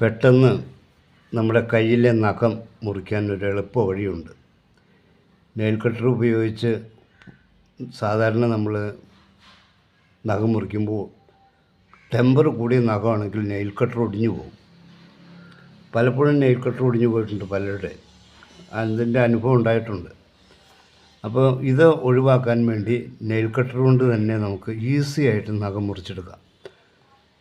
പെട്ടെന്ന് നമ്മുടെ കയ്യിലെ നഖം മുറിക്കാൻ ഒരു എളുപ്പ വഴിയുണ്ട്. നെയിൽ കട്ടർ ഉപയോഗിച്ച് സാധാരണ നമ്മൾ നഖം മുറിക്കുമ്പോൾ ടെമ്പർ കൂടിയ നഖമാണെങ്കിൽ നെയിൽ കട്ടർ ഒടിഞ്ഞു പോകും. പലപ്പോഴും നെയിൽ കട്ടർ ഒടിഞ്ഞു പോയിട്ടുണ്ട് പലരുടെ. അതിന്റെ അനുഭവം ഉണ്ടായിട്ടുണ്ട്. അപ്പോൾ ഇത് ഒഴിവാക്കാൻ വേണ്ടി നെയിൽ കട്ടർ കൊണ്ട് തന്നെ നമുക്ക് ഈസി ആയിട്ട് നഖം മുറിച്ചെടുക്കാം.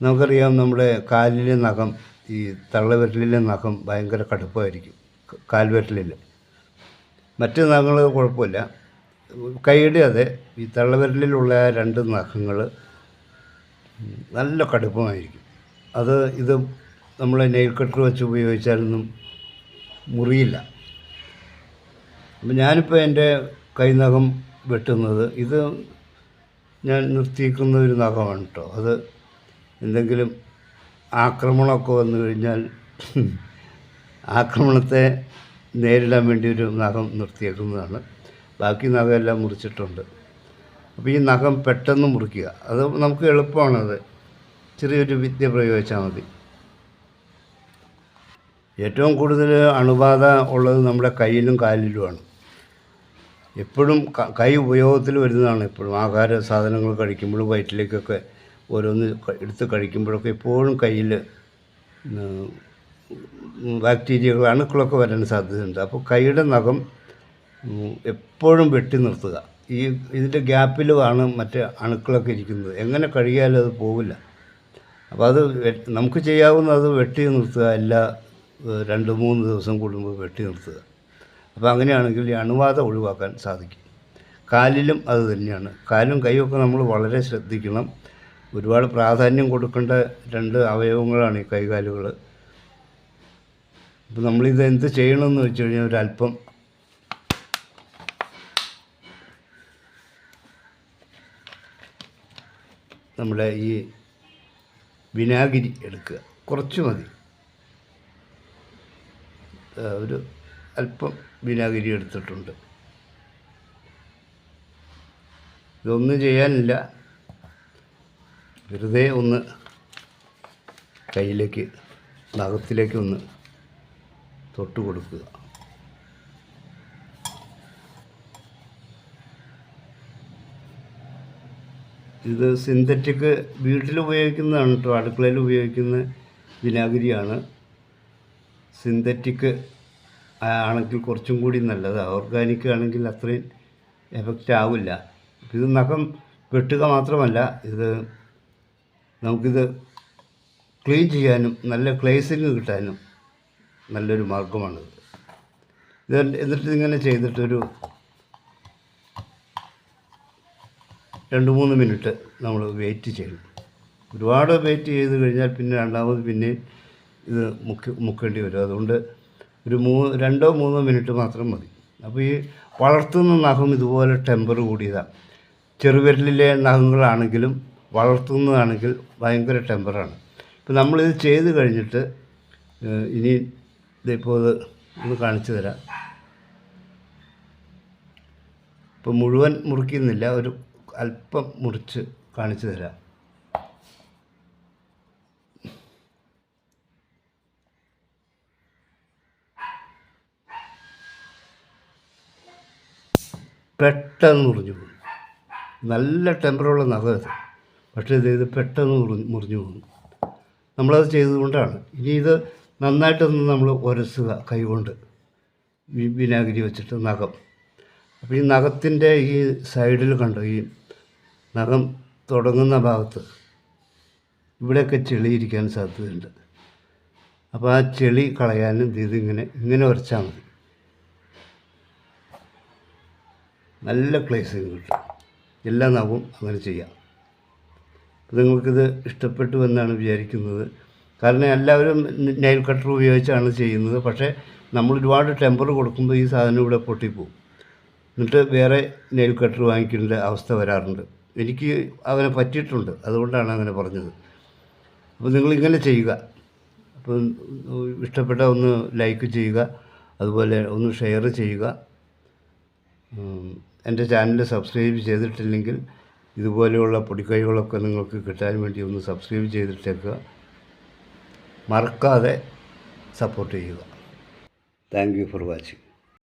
നമുക്കറിയാം നമ്മുടെ കാലിലെ നഖം ഈ തള്ളവിരലിലെ നഖം ഭയങ്കര കടുപ്പമായിരിക്കും. കാൽവിരലിൽ മറ്റ് നഖങ്ങൾ കുഴപ്പമില്ല. കൈയുടെ അതെ ഈ തള്ളവിരലിലുള്ള രണ്ട് നഖങ്ങൾ നല്ല കടുപ്പമായിരിക്കും. അത് ഇത് നമ്മൾ നെയിൽ കട്ടർ വെച്ച് ഉപയോഗിച്ചാലൊന്നും മുറിയില്ല. അപ്പം ഞാനിപ്പോൾ എന്റെ കൈനഖം വെട്ടുന്നത് ഇത് ഞാൻ നിർത്തിയിരിക്കുന്ന ഒരു നഖമാണ് കേട്ടോ. അത് എന്തെങ്കിലും ആക്രമണമൊക്കെ വന്നു കഴിഞ്ഞാൽ ആക്രമണത്തെ നേരിടാൻ വേണ്ടി ഒരു നഖം നിർത്തിയേക്കുന്നതാണ്. ബാക്കി നഖമെല്ലാം മുറിച്ചിട്ടുണ്ട്. അപ്പോൾ ഈ നഖം പെട്ടെന്ന് മുറിക്കുക. അത് നമുക്ക് എളുപ്പമാണത് ചെറിയൊരു വിദ്യ പ്രയോഗിച്ചാൽ മതി. ഏറ്റവും കൂടുതൽ അണുബാധ ഉള്ളത് നമ്മുടെ കയ്യിലും കാലിലുമാണ്. എപ്പോഴും കൈ ഉപയോഗത്തിൽ വരുന്നതാണ് എപ്പോഴും. ആഹാര സാധനങ്ങൾ കഴിക്കുമ്പോഴും വയറ്റിലേക്കൊക്കെ ഓരോന്ന് എടുത്ത് കഴിക്കുമ്പോഴൊക്കെ എപ്പോഴും കയ്യിൽ ബാക്ടീരിയകൾ അണുക്കളൊക്കെ വരാൻ സാധ്യതയുണ്ട്. അപ്പോൾ കൈയുടെ നഖം എപ്പോഴും വെട്ടി നിർത്തുക. ഈ ഇതിന്റെ ഗ്യാപ്പിലുമാണ് മറ്റേ അണുക്കളൊക്കെ ഇരിക്കുന്നത്. എങ്ങനെ കഴുകിയാലും അത് പോവില്ല. അപ്പോൾ അത് നമുക്ക് നമുക്ക് ചെയ്യാവുന്നത് വെട്ടി നിർത്തുക. എല്ലാ രണ്ട് മൂന്ന് ദിവസം കൂടുമ്പോൾ വെട്ടി നിർത്തുക. അപ്പോൾ അങ്ങനെയാണെങ്കിൽ ഈ അണുബാധ ഒഴിവാക്കാൻ സാധിക്കും. കാലിലും അത് തന്നെയാണ്. കാലും കൈയൊക്കെ നമ്മൾ വളരെ ശ്രദ്ധിക്കണം. ഒരുപാട് പ്രാധാന്യം കൊടുക്കേണ്ട രണ്ട് അവയവങ്ങളാണ് ഈ കൈകാലുകൾ അപ്പോൾ നമ്മളിത് എന്ത് ചെയ്യണമെന്ന് വെച്ച് കഴിഞ്ഞാൽ ഒരല്പം നമ്മുടെ ഈ വിനാഗിരി എടുക്കുക. കുറച്ച് മതി. ഒരു അല്പം വിനാഗിരി എടുത്തിട്ടുണ്ട്. ഇതൊന്നും ചെയ്യാനില്ല. വെറുതെ ഒന്ന് കയ്യിലേക്ക് നഖത്തിലേക്ക് ഒന്ന് തൊട്ട് കൊടുക്കുക. ഇത് സിന്തറ്റിക് വീട്ടിൽ ഉപയോഗിക്കുന്നതാണ് കേട്ടോ അടുക്കളയിൽ ഉപയോഗിക്കുന്ന വിനാഗിരിയാണ്. സിന്തറ്റിക് ആണെങ്കിൽ കുറച്ചും കൂടി നല്ലത്. ഓർഗാനിക് ആണെങ്കിൽ അത്രയും എഫക്റ്റ് ആവില്ല. ഇത് നഖം വെട്ടുക മാത്രമല്ല ഇത് നമുക്കിത് ക്ലീൻ ചെയ്യാനും നല്ല ക്ലേസിങ് കിട്ടാനും നല്ലൊരു മാർഗമാണിത് ഇത് എന്നിട്ട് ഇങ്ങനെ ചെയ്തിട്ടൊരു രണ്ട് മൂന്ന് മിനിറ്റ് നമ്മൾ വെയിറ്റ് ചെയ്യണം ഒരുപാട് വെയിറ്റ് ചെയ്ത് കഴിഞ്ഞാൽ പിന്നെ രണ്ടാമത് പിന്നെ ഇത് മുക്കി മുക്കേണ്ടി വരും. അതുകൊണ്ട് ഒരു മൂ രണ്ടോ മൂന്നോ മിനിറ്റ് മാത്രം മതി. അപ്പോൾ ഈ വളർത്തുന്ന നഖം ഇതുപോലെ ടെമ്പർ കൂടിയതാണ് ചെറുവിരലിലെ നഖങ്ങളാണെങ്കിലും വളർത്തുന്നതാണെങ്കിൽ ഭയങ്കര ടെമ്പറാണ് ഇപ്പം നമ്മളിത് ചെയ്ത് കഴിഞ്ഞിട്ട് ഇനി ഇതിപ്പോൾ ഇത് ഒന്ന് കാണിച്ചു തരാം. ഇപ്പോൾ മുഴുവൻ മുറിക്കുന്നില്ല ഒരു അല്പം മുറിച്ച് കാണിച്ചു തരാം. പെട്ടെന്ന് മുറിഞ്ഞു പോകും. നല്ല ടെമ്പറുള്ള നഖം പക്ഷേ ഇത് പെട്ടെന്ന് മുറിഞ്ഞ് മുറിഞ്ഞു പോകുന്നു. നമ്മളത് ചെയ്തുകൊണ്ടാണ്. ഇനി ഇത് നന്നായിട്ടൊന്ന് നമ്മൾ ഉരസുക കൈകൊണ്ട് വിനാഗിരി വെച്ചിട്ട് നഖം. അപ്പോൾ ഈ നഖത്തിന്റെ ഈ സൈഡിൽ കണ്ടോ ഈ നഖം തുടങ്ങുന്ന ഭാഗത്ത് ഇവിടെയൊക്കെ ചെളിയിരിക്കാൻ സാധ്യതയുണ്ട്. അപ്പോൾ ആ ചെളി കളയാനും ഇത് ഇങ്ങനെ ഉരച്ചാൽ മതി. നല്ല ക്ലേസിങ് കിട്ടും എല്ലാ നഖവും അങ്ങനെ ചെയ്യാം. നിങ്ങൾക്കിത് ഇഷ്ടപ്പെട്ടു എന്നാണ് വിചാരിക്കുന്നത്. കാരണം എല്ലാവരും നെയിൽ കട്ടർ ഉപയോഗിച്ചാണ് ചെയ്യുന്നത്. പക്ഷേ നമ്മൾ ഒരുപാട് ടെമ്പർ കൊടുക്കുമ്പോൾ ഈ സാധനം ഇവിടെ പൊട്ടിപ്പോവും. എന്നിട്ട് വേറെ നെയിൽ കട്ടർ വാങ്ങിക്കേണ്ട അവസ്ഥ വരാറുണ്ട്. എനിക്ക് അവനെ പറ്റിയിട്ടുണ്ട്. അതുകൊണ്ടാണ് അങ്ങനെ പറഞ്ഞത്. അപ്പോൾ നിങ്ങളിങ്ങനെ ചെയ്യുക. അപ്പം ഇഷ്ടപ്പെട്ട ഒന്ന് ലൈക്ക് ചെയ്യുക. അതുപോലെ ഒന്ന് ഷെയർ ചെയ്യുക. എന്റെ ചാനൽ സബ്സ്ക്രൈബ് ചെയ്തിട്ടില്ലെങ്കിൽ ഇതുപോലെയുള്ള പൊടിക്കൈകളൊക്കെ നിങ്ങൾക്ക് കിട്ടാൻ വേണ്ടി ഒന്ന് സബ്സ്ക്രൈബ് ചെയ്തിട്ടേക്കുക മറക്കാതെ സപ്പോർട്ട് ചെയ്യുക. Thank you for watching